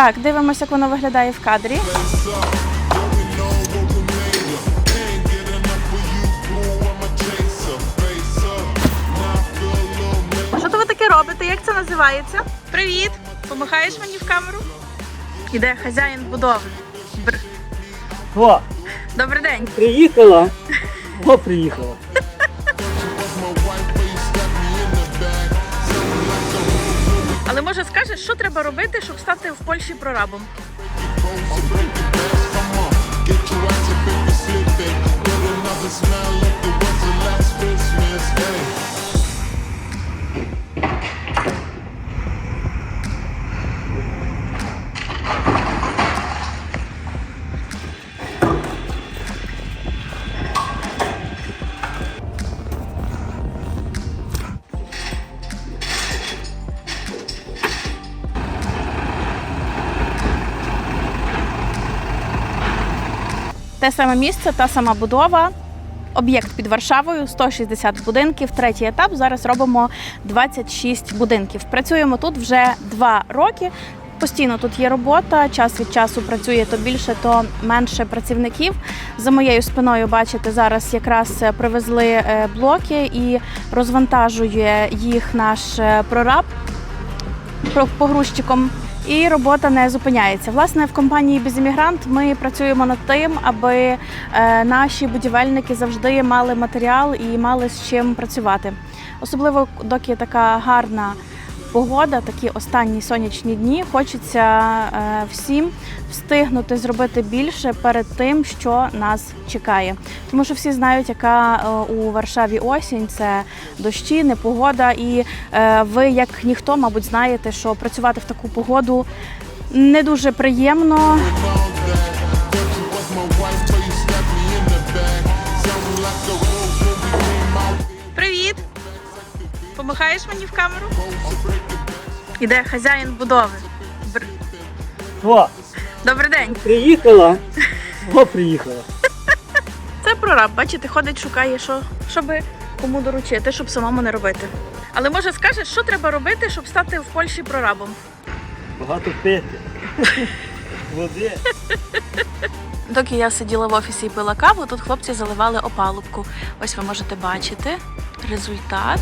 Так, дивимося, як воно виглядає в кадрі. Що то ви таке робите? Як це називається? Привіт! Помахаєш мені в камеру? Іде хазяїн будови. Бр. О, Добрий день. приїхала. О, приїхала. Але може скажеш, що треба робити, щоб стати в Польщі прорабом? Те саме місце, та сама будова. Об'єкт під Варшавою 160 будинків. Третій етап. Зараз робимо 26 будинків. Працюємо тут вже два роки. Постійно тут є робота. Час від часу працює то більше, то менше працівників. За моєю спиною бачите, зараз якраз е, привезли е, блоки і розвантажує їх наш е, прораб про- погрузчиком. І робота не зупиняється. Власне, в компанії Безіммігрант ми працюємо над тим, аби е, наші будівельники завжди мали матеріал і мали з чим працювати. Особливо доки така гарна погода, такі останні сонячні дні, хочеться е, всім встигнути зробити більше перед тим, що нас чекає. Тому що всі знають, яка е, у Варшаві осінь це дощі, непогода. І е, ви, як ніхто, мабуть, знаєте, що працювати в таку погоду не дуже приємно. Помахаєш мені в камеру? Іде хазяїн будови. Бр. О, Добрий день. приїхала. О, приїхала. Це прораб, бачите, ходить, шукає, що, щоб кому доручити, щоб самому не робити. Але може скажеш, що треба робити, щоб стати в Польщі прорабом? Багато пити. Води. Доки я сиділа в офісі і пила каву, тут хлопці заливали опалубку. Ось ви можете бачити результат.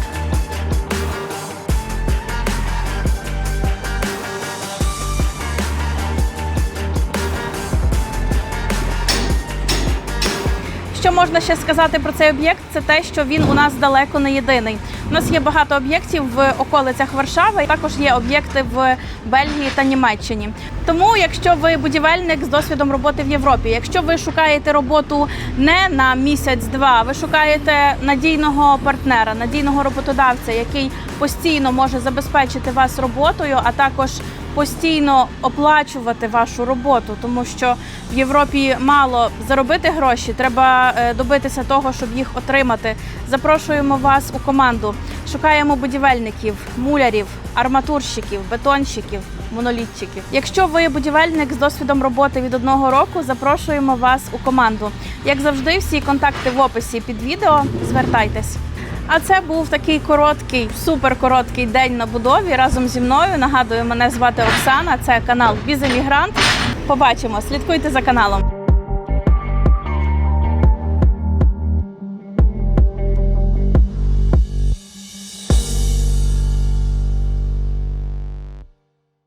Що можна ще сказати про цей об'єкт? Це те, що він у нас далеко не єдиний. У нас є багато об'єктів в околицях Варшави. Також є об'єкти в Бельгії та Німеччині. Тому, якщо ви будівельник з досвідом роботи в Європі, якщо ви шукаєте роботу не на місяць-два, ви шукаєте надійного партнера, надійного роботодавця, який постійно може забезпечити вас роботою, а також постійно оплачувати вашу роботу, тому що в Європі мало заробити гроші, треба е, добитися того, щоб їх отримати. Запрошуємо вас у команду. Шукаємо будівельників, мулярів, арматурщиків, бетонщиків, монолітчиків. Якщо ви будівельник з досвідом роботи від одного року, запрошуємо вас у команду. Як завжди, всі контакти в описі під відео. Звертайтесь. А це був такий короткий, суперкороткий день на будові разом зі мною. Нагадую, мене звати Оксана. Це канал Біземігрант. Побачимо, слідкуйте за каналом.